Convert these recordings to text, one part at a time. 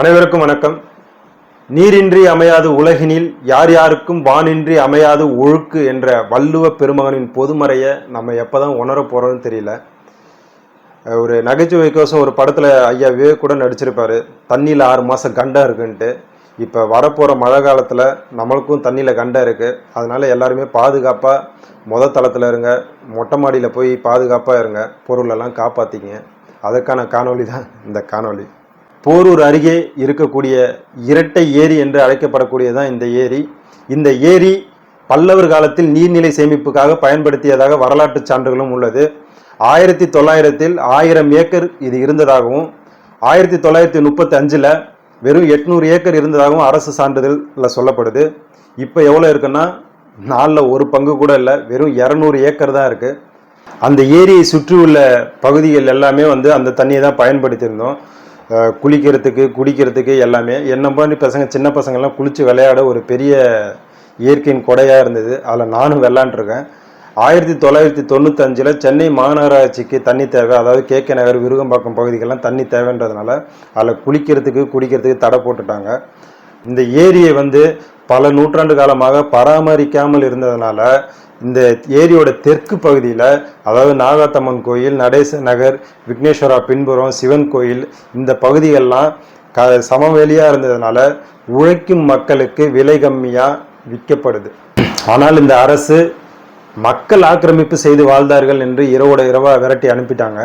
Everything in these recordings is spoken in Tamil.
அனைவருக்கும் வணக்கம். நீரின்றி அமையாது உலகினில் யார் யாருக்கும் வானின்றி அமையாது ஒழுக்கு என்ற வள்ளுவ பெருமகனின் பொதுமறையை நம்ம எப்பதான் உணர போகிறோன்னு தெரியல. ஒரு நகைச்சுவைக்கோசம் ஒரு படத்தில் ஐயா விவேக் கூட நடிச்சிருப்பாரு. தண்ணியில் ஆறு மாதம் கண்டம் இருக்குன்ட்டு. இப்போ வரப்போகிற மழை காலத்தில் நம்மளுக்கும் தண்ணியில் கண்டம் இருக்குது அதனால எல்லாருமே பாதுகாப்பாக முத தளத்தில் இருங்க. மொட்டை மாடியில் போய் பாதுகாப்பாக இருங்க. பொருளெல்லாம் காப்பாற்றிங்க அதற்கான காணொளி தான் இந்த காணொளி. போரூர் அருகே இருக்கக்கூடிய இரட்டை ஏரி என்று அழைக்கப்படக்கூடியதான் இந்த ஏரி. இந்த ஏரி பல்லவர் காலத்தில் நீர்நிலை சேமிப்புக்காக பயன்படுத்தியதாக வரலாற்று சான்றுகளும் உள்ளது. ஆயிரத்தி தொள்ளாயிரத்தில் ஆயிரம் ஏக்கர் இது இருந்ததாகவும் ஆயிரத்தி தொள்ளாயிரத்தி முப்பத்தி அஞ்சில் வெறும் எட்நூறு ஏக்கர் இருந்ததாகவும் அரசு சான்றிதழில் சொல்லப்படுது. இப்போ எவ்வளோ இருக்குன்னா நாலில் ஒரு பங்கு கூட இல்லை வெறும் இரநூறு ஏக்கர் தான் இருக்குது அந்த ஏரியை சுற்றியுள்ள பகுதிகள் எல்லாமே வந்து அந்த தண்ணியை தான் பயன்படுத்தியிருந்தோம். குளிக்கிறதுக்கு குடிக்கிறதுக்கு எல்லாமே. என்ன மாதிரி பசங்க சின்ன பசங்கள்லாம் குளித்து விளையாட ஒரு பெரிய இயற்கையின் கொடையாக இருந்தது. அதில் நானும் விளாண்டுருக்கேன் ஆயிரத்தி தொள்ளாயிரத்தி தொண்ணூத்தஞ்சில் சென்னை மாநகராட்சிக்கு தண்ணி தேவை அதாவது கே கே நகர் விருகம்பாக்கம் பகுதிக்கெல்லாம் தண்ணி தேவைன்றதுனால அதில் குளிக்கிறதுக்கு குடிக்கிறதுக்கு தடை போட்டுட்டாங்க. இந்த ஏரியை வந்து பல நூற்றாண்டு காலமாக பராமரிக்காமல் இருந்ததுனால இந்த ஏரியோட தெற்கு பகுதியில் அதாவது நாகாத்தம்மன் கோயில் நடேச நகர் விக்னேஸ்வரா பின்புறம் சிவன் கோயில் இந்த பகுதிகள்லாம் க சமவெளியாக இருந்ததுனால உழைக்கும் மக்களுக்கு விலை கம்மியாக விற்கப்படுது. ஆனால் இந்த அரசு மக்கள் ஆக்கிரமிப்பு செய்து வாழ்ந்தார்கள் என்று இரவோட இரவாக விரட்டி அனுப்பிட்டாங்க.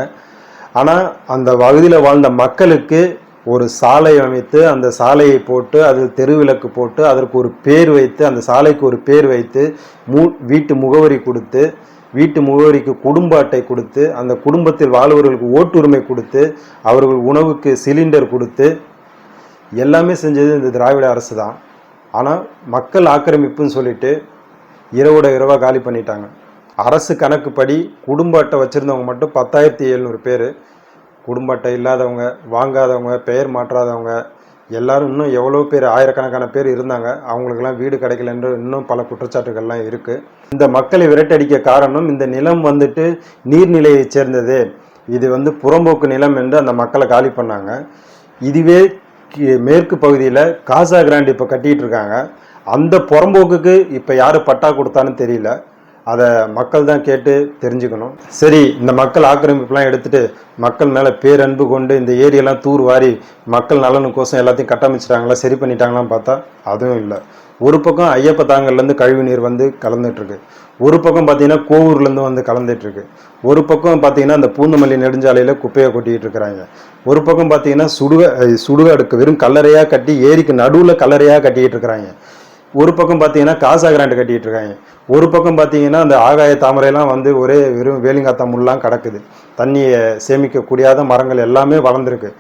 ஆனால் அந்த பகுதியில் வாழ்ந்த மக்களுக்கு ஒரு சாலை அமைத்து அந்த சாலையை போட்டு அதில் தெருவிளக்கு போட்டு அதற்கு ஒரு பேர் வைத்து அந்த சாலைக்கு ஒரு பேர் வைத்து மூ வீட்டு முகவரி கொடுத்து வீட்டு முகவரிக்கு குடும்ப அட்டை கொடுத்து அந்த குடும்பத்தில் வாழ்வர்களுக்கு ஓட்டுரிமை கொடுத்து அவர்கள் உணவுக்கு சிலிண்டர் கொடுத்து எல்லாமே செஞ்சது இந்த திராவிட அரசு தான். ஆனால் மக்கள் ஆக்கிரமிப்புன்னு சொல்லிட்டு இரவோட இரவாக காலி பண்ணிட்டாங்க. அரசு கணக்குப்படி குடும்ப அட்டை வச்சுருந்தவங்க மட்டும் பத்தாயிரத்தி எழுநூறு பேர் குடும்ப அட்டை இல்லாதவங்க வாங்காதவங்க பெயர் மாற்றாதவங்க எல்லாரும் இன்னும் எவ்வளோ பேர் ஆயிரக்கணக்கான பேர் இருந்தாங்க. அவங்களுக்கெல்லாம் வீடு கிடைக்கலன்ற இன்னும் பல குற்றச்சாட்டுகள்லாம் இருக்குது இந்த மக்களை விரட்டடிக்க காரணம் இந்த நிலம் வந்துட்டு நீர்நிலையைச் சேர்ந்தது. இது வந்து புறம்போக்கு நிலம் என்று அந்த மக்களை காலி பண்ணாங்க. இதுவே மேற்கு பகுதியில் காசா கிராண்ட் இப்போ கட்டிகிட்டு இருக்காங்க. அந்த புறம்போக்குக்கு இப்போ யார் பட்டா கொடுத்தான்னு தெரியல. அதை மக்கள் தான் கேட்டு தெரிஞ்சுக்கணும். சரி இந்த மக்கள் ஆக்கிரமிப்புலாம் எடுத்துகிட்டு மக்கள் மேலே பேரன்பு கொண்டு இந்த ஏரியெல்லாம் தூர் வாரி மக்கள் நலனுக்கோசம் எல்லாத்தையும் கட்டமைச்சிட்டாங்களா சரி பண்ணிட்டாங்களான்னு பார்த்தா அதுவும் இல்லை. ஒரு பக்கம் ஐயப்ப தாங்கல்லேருந்து கழிவு நீர் வந்து கலந்துட்டுருக்கு. ஒரு பக்கம் பார்த்தீங்கன்னா கோவூர்லேருந்து வந்து கலந்துட்டுருக்கு. ஒரு பக்கம் பார்த்தீங்கன்னா அந்த பூந்தமல்லி நெடுஞ்சாலையில் குப்பையை கொட்டிக்கிட்டு இருக்கிறாங்க. ஒரு பக்கம் பார்த்தீங்கன்னா சுடுக சுடுகாடுக்கு வெறும் கல்லறையாக கட்டி ஏரிக்கு நடுவில் கல்லறையாக கட்டிக்கிட்டு இருக்கிறாங்க. ஒரு பக்கம் பார்த்தீங்கன்னா காசா கிராண்ட் கட்டிட்டு இருக்காங்க. ஒரு பக்கம் பார்த்தீங்கன்னா அந்த ஆகாய தாமரையெல்லாம் வந்து ஒரே வெறும் வேலிங்காத்தா முள்ளாம் கிடக்குது. தண்ணியை சேமிக்கக்கூடியாத மரங்கள் எல்லாமே வளர்ந்துருக்கு.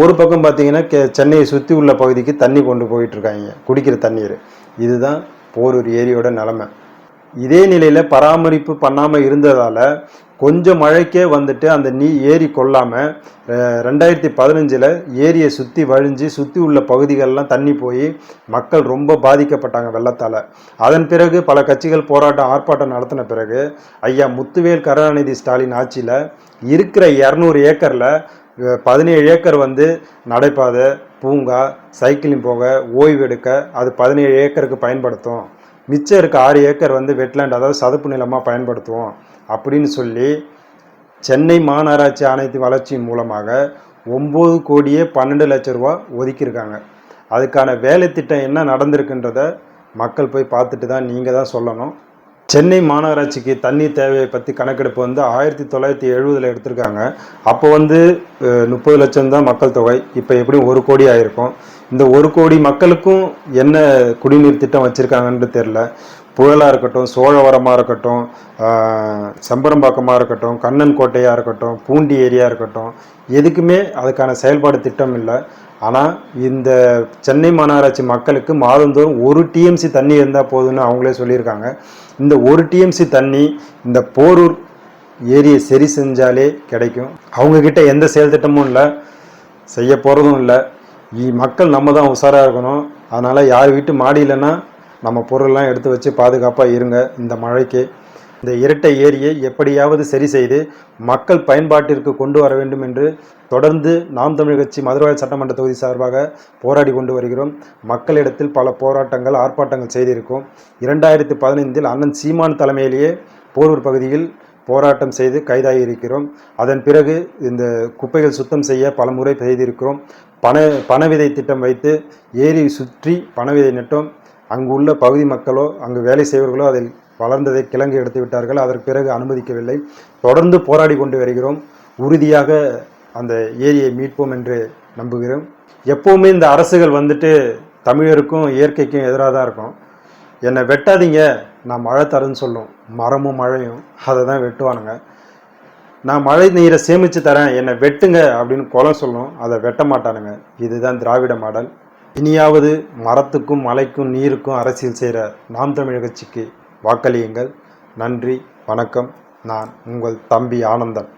ஒரு பக்கம் பார்த்தீங்கன்னா கே சென்னையை சுற்றி உள்ள பகுதிக்கு தண்ணி கொண்டு போயிட்டு இருக்காங்க. குடிக்கிற தண்ணீர். இதுதான் போரூர் ஏரியோட நிலமை. இதே நிலையில் பராமரிப்பு பண்ணாமல் இருந்ததால் கொஞ்சம் மழைக்கே வந்துட்டு அந்த நீ ஏரி கொள்ளாமல் ரெண்டாயிரத்தி பதினஞ்சில் ஏரியை சுற்றி வழிஞ்சு சுற்றி உள்ள பகுதிகளெலாம் தண்ணி போய் மக்கள் ரொம்ப பாதிக்கப்பட்டாங்க வெள்ளத்தால். அதன் பிறகு பல கட்சிகள் போராட்டம் ஆர்ப்பாட்டம் நடத்தின பிறகு ஐயா முத்துவேல் கருணாநிதி ஸ்டாலின் ஆட்சியில் இருக்கிற இரநூறு ஏக்கரில் பதினேழு ஏக்கர் வந்து நடைபாதை பூங்கா சைக்கிளிங் போக ஓய்வு எடுக்க அது பதினேழு ஏக்கருக்கு பயன்படுத்தும். மிச்சம் இருக்க ஆறு ஏக்கர் வந்து வெட்லேண்ட் அதாவது சதுப்பு நிலமாக பயன்படுத்துவோம். அப்படின்னு சொல்லி சென்னை மாநகராட்சி ஆணையத்தின் வளர்ச்சியின் மூலமாக ஒம்பது கோடியே பன்னெண்டு லட்ச ரூபா ஒதுக்கியிருக்காங்க. அதுக்கான வேலை திட்டம் என்ன நடந்திருக்குன்றத மக்கள் போய் பார்த்துட்டு தான் நீங்கள் தான் சொல்லணும். சென்னை மாநகராட்சிக்கு தண்ணீர் தேவையை பற்றி கணக்கெடுப்பு வந்து ஆயிரத்தி தொள்ளாயிரத்தி எழுபதில் எடுத்திருக்காங்க. அப்போ வந்து முப்பது லட்சம் தான் மக்கள் தொகை. இப்போ எப்படியும் ஒரு கோடி ஆயிருக்கும். இந்த ஒரு கோடி மக்களுக்கும் என்ன குடிநீர் திட்டம் வச்சுருக்காங்கன்னு தெரில புயலாக இருக்கட்டும் சோழவரமாக இருக்கட்டும் செம்பரம்பாக்கமாக இருக்கட்டும் கண்ணன் கோட்டையாக இருக்கட்டும் பூண்டி ஏரியா இருக்கட்டும் எதுக்குமே அதுக்கான செயல்பாடு திட்டம் இல்லை. ஆனால் இந்த சென்னை மாநகராட்சி மக்களுக்கு மாதந்தோறும் ஒரு டிஎம்சி தண்ணி இருந்தால் போதும்னு அவங்களே சொல்லியிருக்காங்க. இந்த ஒரு டிஎம்சி தண்ணி இந்த போரூர் ஏரியை சரி செஞ்சாலே கிடைக்கும். அவங்கக்கிட்ட எந்த செயல் திட்டமும் இல்லை செய்ய போகிறதும் இல்லை. மக்கள் நம்ம தான் உஷாராக இருக்கணும். அதனால் யார் வீட்டு மாடியிலன்னா நம்ம பொருள்லாம் எடுத்து வச்சு பாதுகாப்பாக இருங்க இந்த மழைக்கு. இந்த இரட்டை ஏரியை எப்படியாவது சரி செய்து மக்கள் பயன்பாட்டிற்கு கொண்டு வர வேண்டும் என்று தொடர்ந்து நாம் தமிழ் கட்சி மதுரவாயல் சட்டமன்ற தொகுதி சார்பாக போராடி கொண்டு வருகிறோம். மக்களிடத்தில் பல போராட்டங்கள் ஆர்ப்பாட்டங்கள் செய்திருக்கோம். இரண்டாயிரத்தி பதினைந்தில் அண்ணன் சீமான் தலைமையிலேயே போரூர் பகுதியில் போராட்டம் செய்து கைதாகி இருக்கிறோம். அதன் பிறகு இந்த குப்பைகள் சுத்தம் செய்ய பல முறை செய்திருக்கிறோம். பண பணவிதை திட்டம் வைத்து ஏரி சுற்றி பணவிதை நட்டோம். அங்கு உள்ள பகுதி மக்களோ அங்கு வேலை செய்வர்களோ அதில் வளர்ந்ததை கிழங்கு எடுத்து விட்டார்கள். அதற்கு பிறகு அனுமதிக்கவில்லை. தொடர்ந்து போராடி கொண்டு வருகிறோம். உறுதியாக அந்த ஏரியை மீட்போம் என்று நம்புகிறோம். எப்போவுமே இந்த அரசுகள் வந்துட்டு தமிழருக்கும் இயற்கைக்கும் எதிராக தான் இருக்கும். என்னை வெட்டாதீங்க. நான் மழை தரேன்னு சொல்லும். மரமும் மழையும். அதை தான் வெட்டுவானுங்க. நான் மழை நீரை சேமித்து தரேன். என்னை வெட்டுங்க அப்படின்னு குலம் சொல்லும். அதை வெட்ட மாட்டானுங்க. இதுதான் திராவிட மாடல். இனியாவது மரத்துக்கும் மலைக்கும் நீருக்கும் அரசியல் செய்கிற நாம் தமிழ் கட்சிக்கு வாக்களியுங்கள். நன்றி வணக்கம். நான் உங்கள் தம்பி ஆனந்தன்.